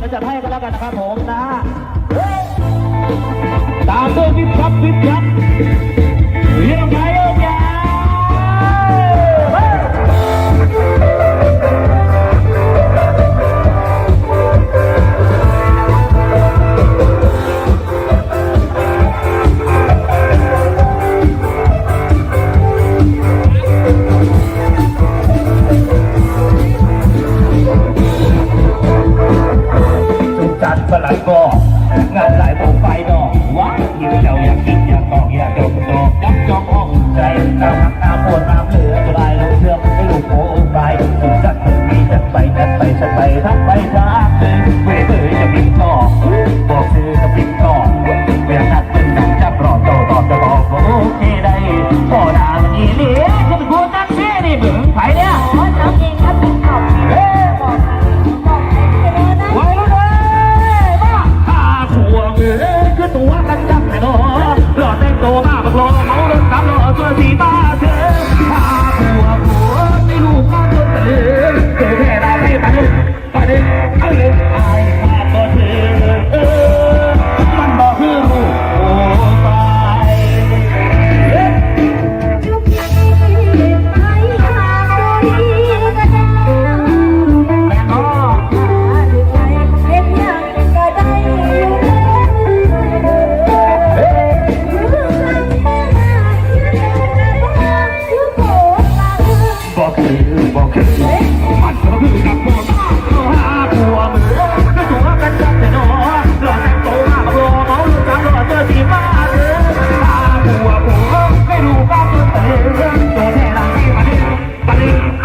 จะจัดให้ก็แล้วกันนะครับผมนะตามด้วยวิบครับวิบ อกงานสายโมไฟดอกว้าหิวเจ้าอยากกินอยากตอกอยากจมจอกยับจอกออกใจตาตาปวดน้ำเหลือตัวลายลงเชื่อมให้ลูกโผล่ไปจัดมีจัดไปจัดไปจัดไปทักไปจ้า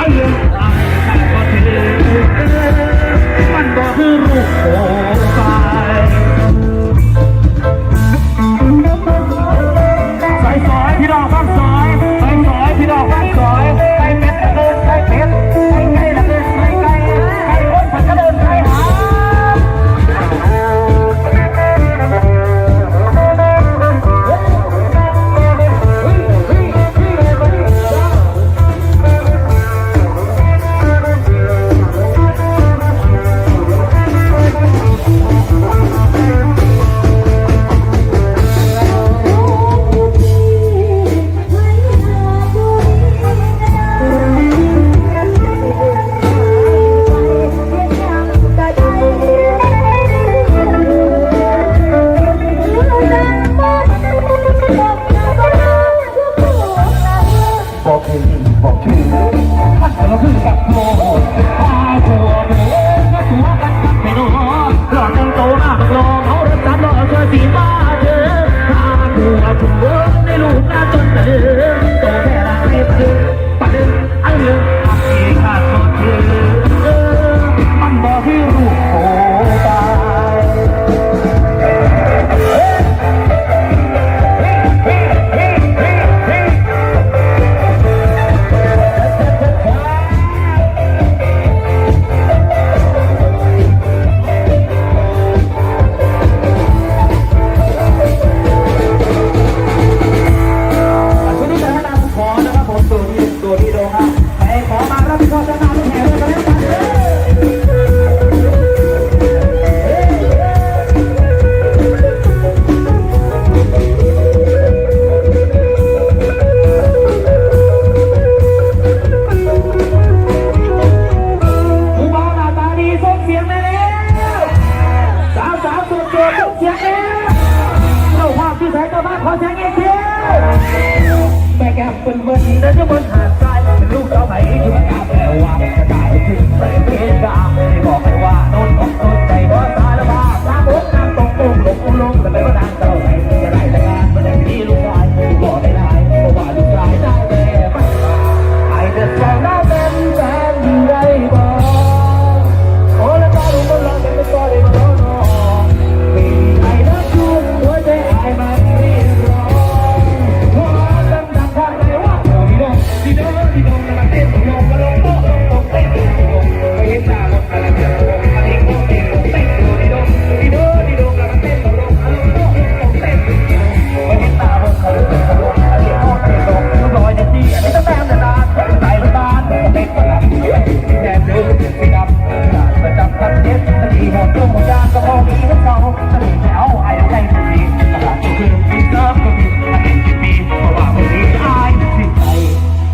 Ireland. สงต่อมาขอเสียงอีกทีแม่แก้มเป็นเบิ้นั้นจะบนหาดทรายเป็นลูกเจ้าไปนที่มันาแปลว่าจะกลายเป็นแฟนเพลงดา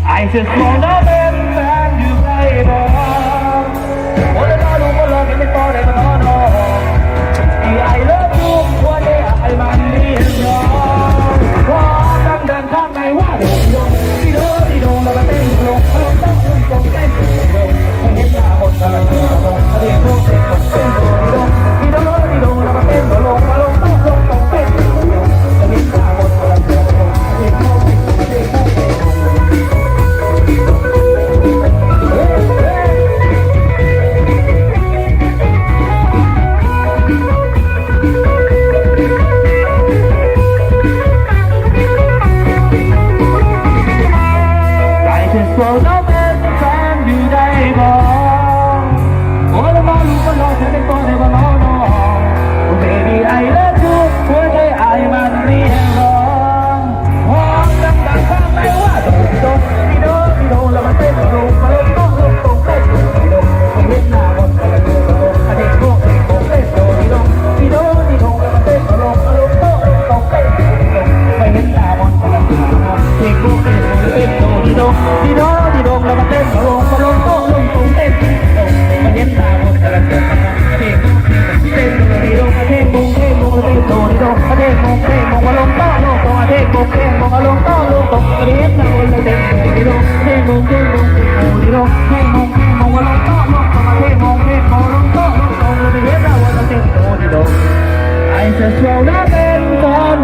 I just wanna be.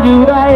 জুড়াই